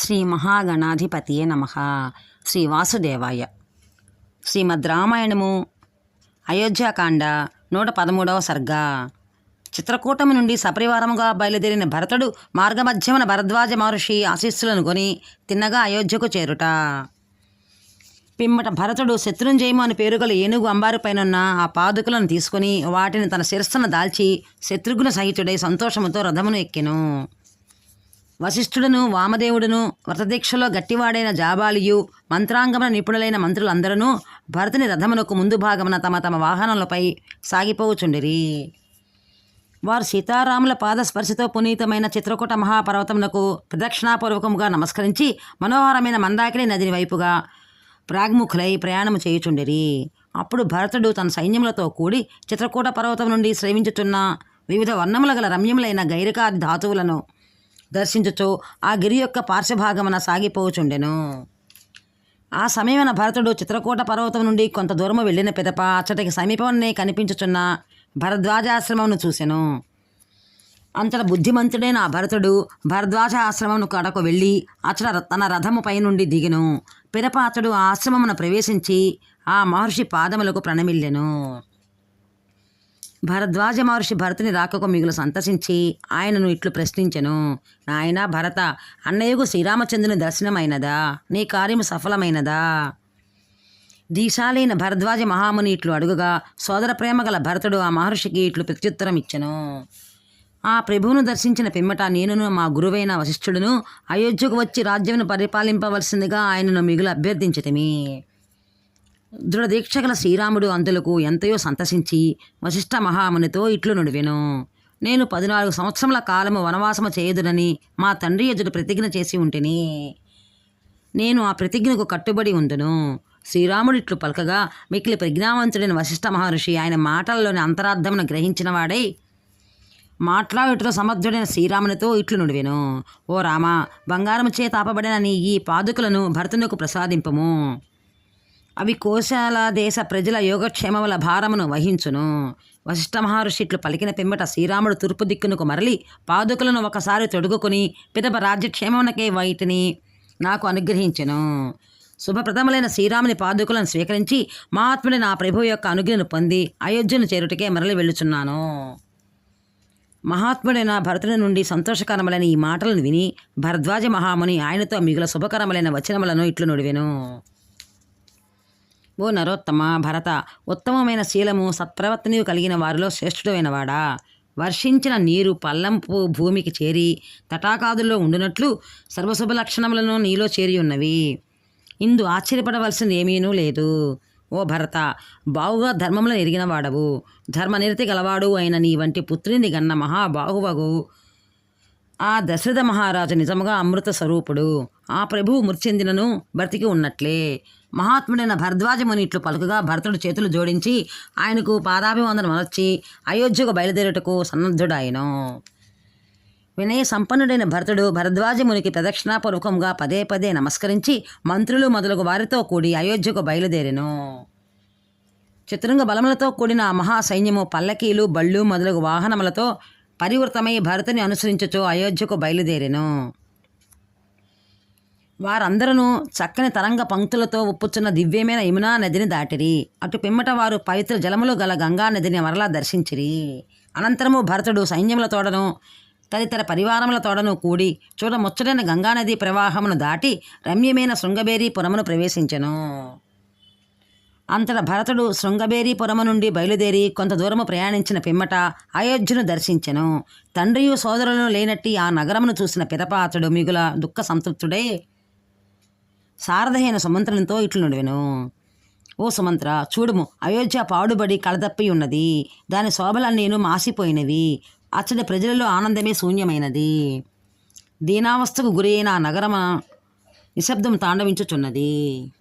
శ్రీ మహాగణాధిపతియే నమ. శ్రీ వాసుదేవాయ. శ్రీమద్ రామాయణము అయోధ్యాకాండ నూట పదమూడవ సర్గ. చిత్రకూటమి నుండి సపరివారముగా బయలుదేరిన భరతుడు మార్గమధ్యమున భరద్వాజ మహర్షి ఆశీస్సులను కొని తిన్నగా అయోధ్యకు చేరుట. పిమ్మట భరతుడు శత్రుంజయము అని పేరుగల ఏనుగు అంబారుపైనున్న ఆ పాదుకలను తీసుకుని వాటిని తన శిరస్సును దాల్చి శత్రుఘ్న సహితుడై సంతోషముతో రథమును ఎక్కెను. వశిష్ఠుడను వామదేవుడును వ్రతదీక్షలో గట్టివాడైన జాబాలియు మంత్రాంగమున నిపుణులైన మంత్రులందరూ భరతుని రథమునకు ముందు భాగమున తమ తమ వాహనములపై సాగిపోవుచుండిరి. వారు సీతారాముల పాదస్పర్శతో పునీతమైన చిత్రకూట మహాపర్వతమునకు ప్రదక్షిణాపూర్వకముగా నమస్కరించి మనోహరమైన మందాకిని నదిని వైపుగా ప్రాగ్ముఖులై ప్రయాణము చేయుచుండిరి. అప్పుడు భరతుడు తన సైన్యములతో కూడి చిత్రకూట పర్వతం నుండి శ్రవించుచున్న వివిధ వర్ణముల గల రమ్యములైన గైరికాది ధాతువులను దర్శించుచు ఆ గిరి యొక్క పార్శ్వభాగమున సాగిపోచుండెను. ఆ సమయమున భరతుడు చిత్రకూట పర్వతం నుండి కొంత దూరము వెళ్ళిన పిదప అచ్చటికి సమీపంలోనే కనిపించుచున్న భరద్వాజాశ్రమమును చూసెను. అంతట బుద్ధిమంతుడైన ఆ భరతుడు భరద్వాజ ఆశ్రమమును కడకు వెళ్ళి అచ్చట తన రథముపై నుండి దిగెను. పిదప అతడు ఆ ఆశ్రమమున ప్రవేశించి ఆ మహర్షి పాదములకు ప్రణమిల్లెను. భరద్వాజ మహర్షి భరతుని రాకకు మిగులు సంతసించి ఆయనను ఇట్లు ప్రశ్నించెను నాయన భరత అన్నయ్యకు శ్రీరామచంద్రుని దర్శనమైనదా? నీ కార్యము సఫలమైనదా? దీశాలైన భరద్వాజ మహాముని ఇట్లు అడుగుగా సోదర ప్రేమ గల భరతుడు ఆ మహర్షికి ఇట్లు ప్రత్యుత్తరం ఇచ్చెను ఆ ప్రభువును దర్శించిన పిమ్మట నేనును మా గురువైన వశిష్ఠుడును అయోధ్యకు వచ్చి రాజ్యమును పరిపాలింపవలసిందిగా ఆయనను మిగులు అభ్యర్థించటమే దృఢదీక్ష గల శ్రీరాముడు అందులకు ఎంతయో సంతసించి వశిష్ఠ మహామునితో ఇట్లు నుడివెను. నేను పద్నాలుగు సంవత్సరముల కాలము వనవాసము చేయదునని మా తండ్రి ఎదుట ప్రతిజ్ఞ చేసి ఉంటిని. నేను ఆ ప్రతిజ్ఞకు కట్టుబడి ఉందును. శ్రీరాముడు ఇట్లు పలకగా మిక్కిలి ప్రజ్ఞావంతుడైన వశిష్ఠ మహర్షి ఆయన మాటల్లోని అంతరార్థమును గ్రహించినవాడై మాట్లాడుటలో సమర్థుడైన శ్రీరామునితో ఇట్లు నుడివెను. ఓ రామ బంగారము చే తాపబడిన నీ ఈ పాదుకలను భరతునకు ప్రసాదింపము. అవి కోశాల దేశ ప్రజల యోగక్షేమముల భారమును వహించును. వశిష్ఠ మహర్షిట్లు పలికిన పిమ్మట శ్రీరాముడు తూర్పు దిక్కునకు మరలి పాదుకలను ఒకసారి తొడుగుకొని పిదప రాజ్యక్షేమమునకే వైటిని నాకు అనుగ్రహించెను. శుభప్రదములైన శ్రీరాముని పాదుకలను స్వీకరించి మహాత్ముడి నా ప్రభు యొక్క అనుగ్రహను పొంది అయోధ్యను చేరుటకే మరలి వెళ్ళుచున్నాను. మహాత్ముడైన భరతుని నుండి సంతోషకరములైన ఈ మాటలను విని భరద్వాజ మహాముని ఆయనతో మిగుల శుభకరములైన వచనములను ఇట్లు నుడివెను. ఓ నరోత్తమ భరత! ఉత్తమమైన శీలము సత్ప్రవర్తనీయు కలిగిన వారిలో శ్రేష్ఠుడైనవాడా వర్షించిన నీరు పల్లంపు భూమికి చేరి తటాకాదుల్లో ఉండునట్లు సర్వశుభ లక్షణములను నీలో చేరి ఉన్నవి. ఇందు ఆశ్చర్యపడవలసింది ఏమీనూ లేదు. ఓ భరత! బావుగా ధర్మములను ఎరిగిన వాడవు ధర్మనిరతి గలవాడు అయిన నీ వంటి పుత్రుని గన్న మహాబాహువగు. ఆ దశరథ మహారాజు నిజముగా అమృత స్వరూపుడు. ఆ ప్రభువు మృత్చెందినను బ్రతికి ఉన్నట్లే. మహాత్ముడైన భరద్వాజముని ఇట్లు పలుకగా భరతుడు చేతులు జోడించి ఆయనకు పాదాభివందనం మలచి అయోధ్యకు బయలుదేరుటకు సన్నద్ధుడాయను. వినయ సంపన్నుడైన భరతుడు భరద్వాజమునికి ప్రదక్షిణాపూర్వకంగా పదే పదే నమస్కరించి మంత్రులు మొదలగు వారితో కూడి అయోధ్యకు బయలుదేరెను. చతురంగ బలములతో కూడిన మహాసైన్యము మహా సైన్యము పల్లకీలు బళ్ళు మొదలగు వాహనములతో పరివృతమై భరతుని అనుసరించుచు అయోధ్యకు బయలుదేరెను. వారందరూ చక్కని తరంగ పంక్తులతో ఉప్పుచున్న దివ్యమైన యమునా నదిని దాటిరి. అటు పిమ్మట వారు పవిత్ర జలములు గల గంగా నదిని మరలా దర్శించిరి. అనంతరము భరతుడు సైన్యముల తోడను తదితర పరివారముల తోడను కూడి చూడ ముచ్చటైన గంగానది ప్రవాహమును దాటి రమ్యమైన శృంగబేరీపురమును ప్రవేశించెను. అంతట భరతుడు శృంగబేరీపురము నుండి బయలుదేరి కొంత దూరము ప్రయాణించిన పిమ్మట అయోధ్యను దర్శించెను. తండ్రియు సోదరులను లేనట్టి ఆ నగరమును చూసిన పిదపాతుడు మిగుల దుఃఖ సంతృప్తుడై శారదహైన సుమంత్రునితో ఇట్లు ఓ సుమంత్ర చూడుము అయోధ్య పాడుబడి కళదప్పి ఉన్నది. దాని శోభలన్నీను మాసిపోయినవి. అచ్చడి ప్రజలలో ఆనందమే శూన్యమైనది. దీనావస్థకు గురి అయిన ఆ నగరమ నిశ్శబ్దం తాండవించుచున్నది.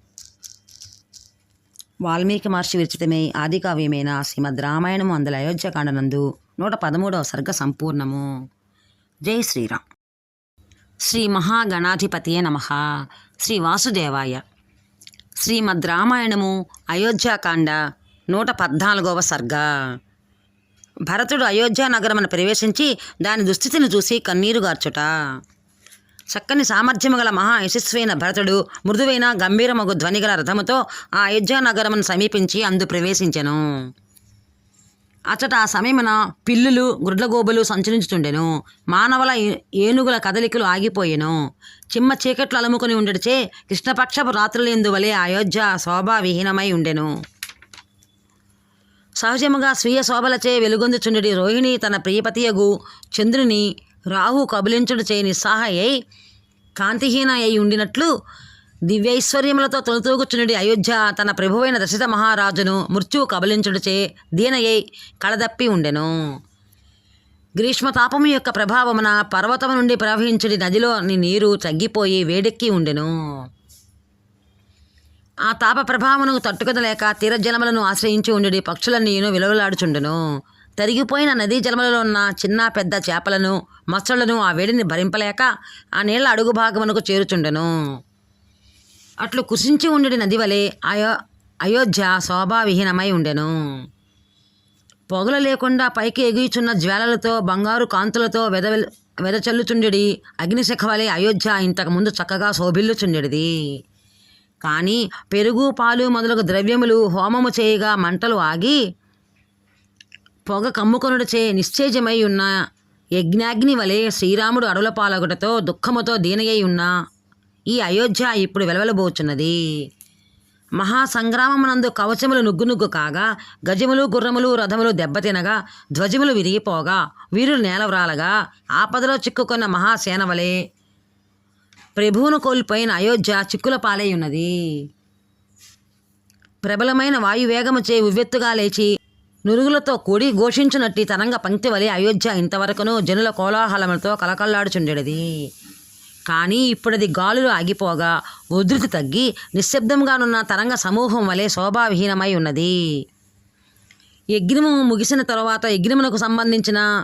వాల్మీకి మహర్షి విరచితమై ఆదికావ్యమైన శ్రీమద్ రామాయణము అందుల అయోధ్యకాండనందు నూట పదమూడవ సర్గ సంపూర్ణము. జై శ్రీరామ్. శ్రీ మహాగణాధిపతియే నమ. శ్రీ వాసుదేవాయ. శ్రీమద్ రామాయణము అయోధ్యాకాండ నూట పద్నాలుగవ సర్గ. భరతుడు అయోధ్యా నగరమును ప్రవేశించి దాని దుస్థితిని చూసి కన్నీరు గార్చుట. చక్కని సామర్థ్యము గల మహా యశస్వైన భరతుడు మృదువైన గంభీరమగు ధ్వనిగల రథముతో ఆ అయోధ్యా నగరమును సమీపించి అందు ప్రవేశించెను. అచ్చట ఆ సమయమున పిల్లులు గుడ్లగోబులు సంచరించుతుండెను మానవుల ఏనుగుల కదలికలు ఆగిపోయెను. చిమ్మ చీకట్లు అలుముకొని ఉండడిచే కృష్ణపక్షపు రాత్రులందు వలె అయోధ్య శోభావిహీనమై ఉండెను. సహజముగా స్వీయ శోభలచే వెలుగొందుచుండెడి రోహిణి తన ప్రియపతియగు చంద్రుని రాహు కబలించుడుచే నిస్సహాయై కాంతిహీన అయి ఉండినట్లు దివ్యైశ్వర్యములతో తొలుతూగుచుండెడి అయోధ్య తన ప్రభువైన దశరథ మహారాజును మృత్యువు కబలించుడుచే దీనయై కళదప్పి ఉండెను. గ్రీష్మతాపము యొక్క ప్రభావమున పర్వతము నుండి ప్రవహించుడి నదిలోని నీరు తగ్గిపోయి వేడెక్కి ఉండెను. ఆ తాప ప్రభావమును తట్టుకొనలేక తీర జలములను ఆశ్రయించి ఉండి పక్షులన్నీను విలువలాడుచుండును. తరిగిపోయిన నదీ జలములలో ఉన్న చిన్న పెద్ద చేపలను మత్స్యులను ఆ వేడిని భరింపలేక ఆ నీళ్ళ అడుగు భాగమునకు చేరుచుండెను. అట్లు కుసించి ఉండేది నది వలె అయో అయోధ్య శోభావిహీనమై ఉండెను. పొగలు లేకుండా పైకి ఎగియుచున్న జ్వాలలతో బంగారు కాంతులతో వెద వెదచల్లుచుండెడి. అగ్నిశిఖ వలె అయోధ్య ఇంతకుముందు చక్కగా శోభిల్లుచుండెడిది. కానీ పెరుగు పాలు మొదలగు ద్రవ్యములు హోమము చేయగా మంటలు ఆగి పొగ కమ్ముకొనుడిచే నిశ్చేజమై ఉన్న యజ్ఞాగ్ని వలె శ్రీరాముడు అడవుల పాలగుటతో దుఃఖముతో దీనయ్యి ఈ అయోధ్య ఇప్పుడు వెలవెలబోచున్నది. మహాసంగ్రామమునందు కవచములు నుగ్గునుగ్గు కాగా గజములు గుర్రములు రథములు దెబ్బతినగా ధ్వజములు విరిగిపోగా వీరులు నేలవ్రాలగా ఆపదలో చిక్కుకున్న మహాసేన వలె ప్రభువును కోల్పోయిన అయోధ్య చిక్కుల పాలై ఉన్నది ప్రబలమైన వాయువేగముచే ఉవ్వెత్తుగా లేచి నురుగులతో కూడి ఘోషించునట్టి తరంగ పంక్తి వలె అయోధ్య ఇంతవరకును జనుల కోలాహలములతో కలకల్లాడుచుండెడిది. కానీ ఇప్పుడది గాలులు ఆగిపోగా ఉధృతి తగ్గి నిశ్శబ్దంగానున్న తరంగ సమూహం వలె శోభావిహీనమై ఉన్నది. యజ్ఞము ముగిసిన తరువాత యజ్ఞమునకు సంబంధించిన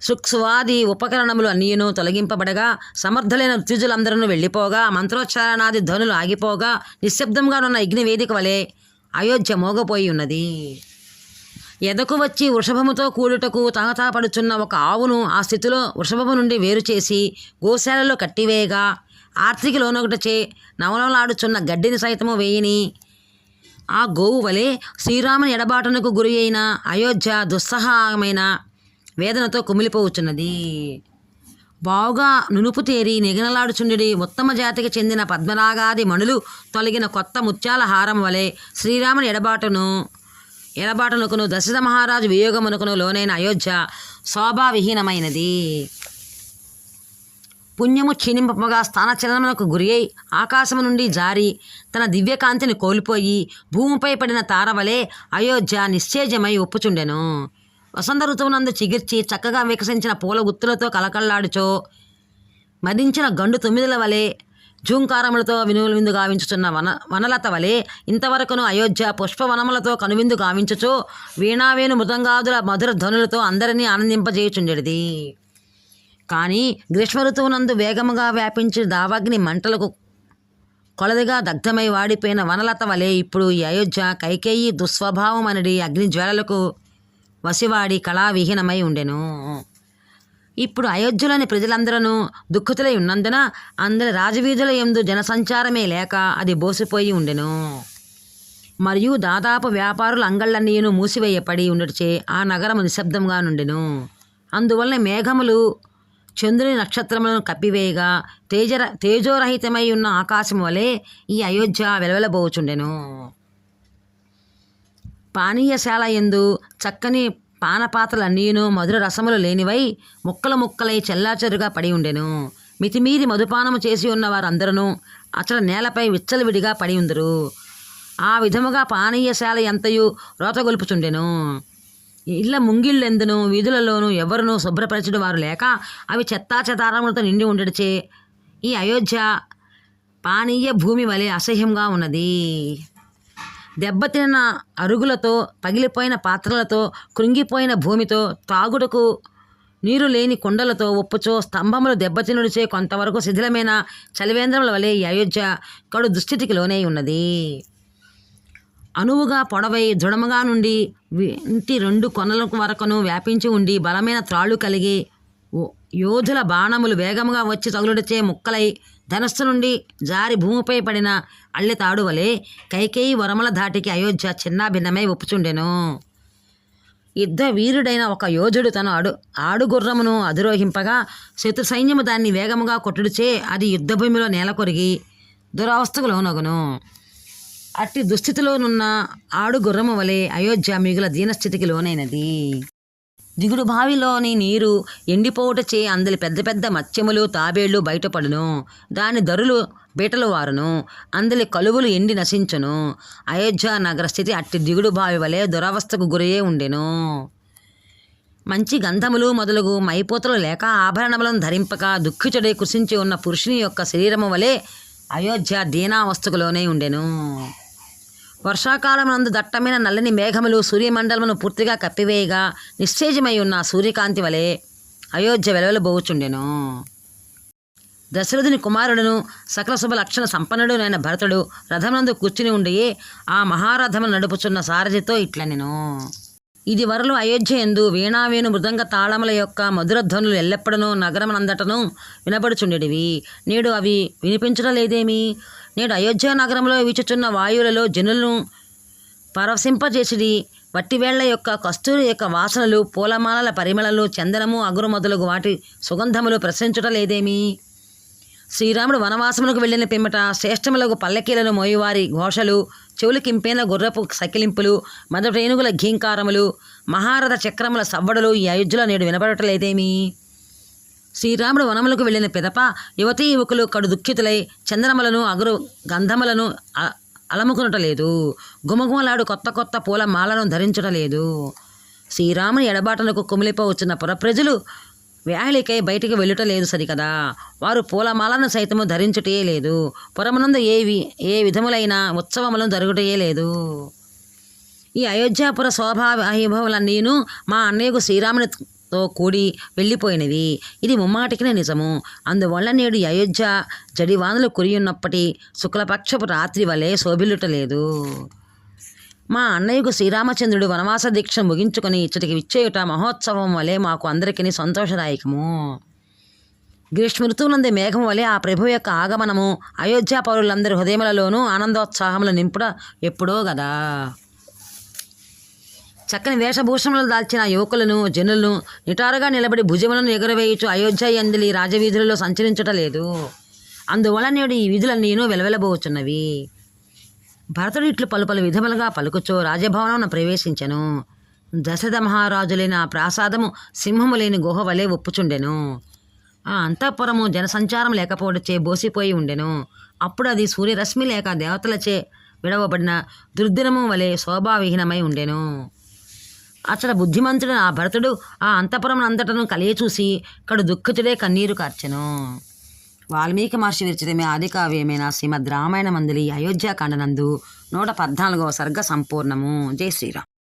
సుక్సువాది ఉపకరణములు అన్నీను తొలగింపబడగా సమర్థులైన ఋత్యుజులందరూ వెళ్ళిపోగా మంత్రోచ్చారణాది ధ్వనులు ఆగిపోగా నిశ్శబ్దంగానున్న యజ్ఞవేదిక వలె అయోధ్య మోగపోయి ఉన్నది. ఎదకు వచ్చి వృషభముతో కూడుటకు తహతహపడుచున్న ఒక ఆవును ఆ స్థితిలో వృషభము నుండి వేరు చేసి గోశాలలో కట్టివేయగా ఆర్తికి లోనొకటచే నవనవలాడుచున్న గడ్డిని సైతము వేయిని. ఆ గోవు వలె శ్రీరాముని ఎడబాటునకు గురి అయిన అయోధ్య దుస్సహమైన వేదనతో కుమిలిపోవచ్చున్నది. బావుగా నునుపు తేరి నిగనలాడుచుండి ఉత్తమ జాతికి చెందిన పద్మనాగాది మణులు తొలగిన కొత్త ముత్యాల హారం వలె శ్రీరాముని ఎడబాటును ఎడబాటునకును దశరథ మహారాజు వియోగమునకును లోనైన అయోధ్య శోభావిహీనమైనది. పుణ్యము క్షీణింపగా స్థానచలనమునకు గురి అయి ఆకాశము నుండి జారి తన దివ్యకాంతిని కోల్పోయి భూమిపై పడిన తారవలే అయోధ్య నిశ్చేజమై ఒప్పుచుండెను. వసంత ఋతువునందు చిగిర్చి చక్కగా వికసించిన పూల గుత్తులతో కలకల్లాడుచో మదించిన గండు తొమ్మిదిల వలె జూంకారములతో వినువులవిందు గావించుచున్న వన వనలత వలె ఇంతవరకును అయోధ్య పుష్పవనములతో కనువిందు గావించుచు వీణావేణు మృదంగాదుల మధుర ధ్వనులతో అందరినీ ఆనందింపజేయుచుండెడిది. కానీ గ్రీష్మ ఋతువునందు వేగముగా వ్యాపించి దావాగ్ని మంటలకు కొలదిగా దగ్ధమై వాడిపోయిన వనలత వలె ఇప్పుడు ఈ అయోధ్య కైకేయి దుస్వభావం అనడి అగ్నిజ్వాలలకు వసివాడి కళావిహీనమై ఉండెను. ఇప్పుడు అయోధ్యలోని ప్రజలందరూ దుఃఖితులై ఉన్నందున అందరి రాజవీధుల ఎందు జనసంచారమే లేక అది బోసిపోయి ఉండెను. మరియు దాదాపు వ్యాపారుల అంగళ్ళన్నీను మూసివేయపడి ఉండటచే ఆ నగరము నిశ్శబ్దంగా నుండెను. అందువలన మేఘములు చంద్రుని నక్షత్రములను కప్పివేయగా తేజర తేజోరహితమై ఉన్న ఆకాశం వలె ఈ అయోధ్య వెలవెలబోచుండెను. పానీయశాల ఎందు చక్కని పానపాత్రలన్నీను మధుర రసములు లేనివై ముక్కలు ముక్కలై చెల్లాచెరుగా పడి ఉండెను. మితిమీరి మధుపానము చేసి ఉన్న వారందరూ అచల నేలపై విచ్చలవిడిగా పడి ఉందరు. ఆ విధముగా పానీయశాల ఎంతయు రోతగొల్పుచుండెను. ఇళ్ళ ముంగిళ్ళెందును వీధులలోనూ ఎవరునూ శుభ్రపరచడం వారు లేక అవి చెత్తాచెదారములతో నిండి ఉండడిచే ఈ అయోధ్య పానీయ భూమి వలె అసహ్యంగా ఉన్నది. దెబ్బతిన్న అరుగులతో పగిలిపోయిన పాత్రలతో కృంగిపోయిన భూమితో తాగుడుకు నీరు లేని కుండలతో ఒప్పుచో స్తంభములు దెబ్బతినుడిచే కొంతవరకు శిథిలమైన చలివేంద్రముల వలె ఈ అయోధ్య కడు దుస్థితికి లోనై ఉన్నది. అనువుగా పొడవై దృఢముగా నుండి ఇంటి రెండు కొనల వరకును వ్యాపించి ఉండి బలమైన త్రాళ్ళు కలిగి యోధుల బాణములు వేగముగా వచ్చి తగులుడిచే ముక్కలై ధనస్సు నుండి జారి భూమిపై పడిన అల్లెతాడు వలె కైకేయి వరమల ధాటికి అయోధ్య చిన్నాభిన్నమై ఒప్పుచుండెను. యుద్ధ వీరుడైన ఒక యోధుడు తన అడు ఆడుగుర్రమును అధిరోహింపగా శత్రు సైన్యము దాన్ని వేగముగా కొట్టుడిచే అది యుద్ధభూమిలో నేల కొరిగి దురవస్థకు లోనగును. అట్టి దుస్థితిలోనున్న ఆడుగుర్రము వలె అయోధ్య మిగుల దీనస్థితికి లోనైనది. దిగుడు బావిలోని నీరు ఎండిపోవుటచే అందలి పెద్ద పెద్ద మత్స్యములు తాబేళ్ళు బయటపడును. దాని ధరులు బీటలు వారును అందలి కలువులు ఎండి నశించును. అయోధ్య నగర స్థితి అట్టి దిగుడు బావి వలె దురవస్థకు గురయే ఉండెను. మంచి గంధములు మొదలగు మైపోతలు లేక ఆభరణములను ధరింపక దుఃఖితుడై కృషించి ఉన్న పురుషుని యొక్క శరీరము వలె అయోధ్య దీనావస్థకులోనే ఉండెను. వర్షాకాలం నందు దట్టమైన నల్లని మేఘములు సూర్యమండలమును పూర్తిగా కప్పివేయగా నిశ్చేజమై ఉన్న సూర్యకాంతి వలె అయోధ్య వెలవెలబోచుండెను దశరథుని కుమారుడును సకల శుభ లక్షణ సంపన్నుడునైన భరతుడు రథమునందు కూర్చుని ఉండి ఆ మహారథమును నడుపుచున్న సారథితో ఇట్లనెను. ఇది వరలు అయోధ్య ఎందు వీణావేణు మృదంగ తాళముల యొక్క మధుర ధ్వనులు ఎల్లప్పుడూ నగరమనందటను వినబడుచుండెడివి. నేడు అవి వినిపించడం లేదేమి? నేడు అయోధ్య నగరంలో వీచుచున్న వాయువులలో జనులను పరవశింపజేసిడి. వట్టివేళ్ళ యొక్క కస్తూరి యొక్క వాసనలు పూలమాలల పరిమళలు చందనము అగురు మొదలగు వాటి సుగంధములు ప్రసరించుట లేదేమి? శ్రీరాముడు వనవాసములకు వెళ్ళిన పిమ్మట శ్రేష్టములకు పల్లకీలను మోయువారి ఘోషలు చెవులకింపైన గుర్రపు సకిలింపులు మదటేనుగుల ఘీంకారములు మహారథ చక్రముల సవ్వడులు ఈ అయోధ్యలో నేడు వినపడటలేదేమి శ్రీరాముడు వనములకు వెళ్ళిన పిదప యువతీ యువకులు కడు దుఃఖితులై చంద్రమలను అగురు గంధములను అలముకునటలేదు. గుమగుమలాడు కొత్త కొత్త పూల మాలను ధరించటలేదు. శ్రీరాముని ఎడబాటలకు కుమిలిపోవచ్చున్న పురప్రజలు వ్యాహలికై బయటికి వెళ్ళుట లేదు సరికదా. వారు పూలమాలను సైతము ధరించుటే లేదు. పురమునందు ఏ వి ఏ విధములైన ఉత్సవములను జరుగుటయే లేదు. ఈ అయోధ్యాపుర శోభా వైభవలన్నీను మా అన్నయ్యకు శ్రీరాముని తో కూడి వెళ్ళిపోయినవి ఇది ముమ్మాటికినే నిజము. అందువల్ల నేడు అయోధ్య జడివానులు కురియున్నప్పటి శుక్లపక్షపు రాత్రి వలె శోభిల్లుటలేదు. మా అన్నయ్యకు శ్రీరామచంద్రుడు వనవాస దీక్ష ముగించుకొని ఇచ్చటికి విచ్చేయుట మహోత్సవం వలె మాకు అందరికీ సంతోషదాయకము. గ్రీష్మ ఋతువునందు మేఘం వలె ఆ ప్రభు యొక్క ఆగమనము అయోధ్య పౌరులందరి హృదయములలోనూ ఆనందోత్సాహములు నింపుట ఎప్పుడో కదా చక్కని వేషభూషణలు దాల్చిన యువకులను జనులను నిటారుగా నిలబడి భుజములను ఎగురవేయుచు అయోధ్య ఎందలి రాజవీధులలో సంచరించటలేదు అందువల్ల నేడు ఈ విధులన్నీను వెలవెలబోచున్నవి. భరతుడు ఇట్లు పలు పలు విధములుగా పలుకుచో రాజభవనం ప్రవేశించెను. దశరథ మహారాజులైన ఆ ప్రాసాదము సింహము లేని గుహ వలె ఒప్పుచుండెను. ఆ అంతఃపురము జనసంచారం లేకపోవడచే బోసిపోయి ఉండెను. అప్పుడు అది సూర్యరశ్మి లేక దేవతలచే విడవబడిన దుర్దినము వలె శోభావిహీనమై ఉండెను. అతడు బుద్ధిమంతుడు ఆ భరతుడు ఆ అంతపురం అంతటను కలియ చూసి కడు దుఃఖితుడే కన్నీరు కార్చెను. వాల్మీకి మహర్షి విరచితమే ఆది కావ్యమైన? శ్రీమద్ రామాయణ మందిలి అయోధ్యాకాండనందు నూట పద్నాలుగవ సర్గ సంపూర్ణము. జై శ్రీరామ్.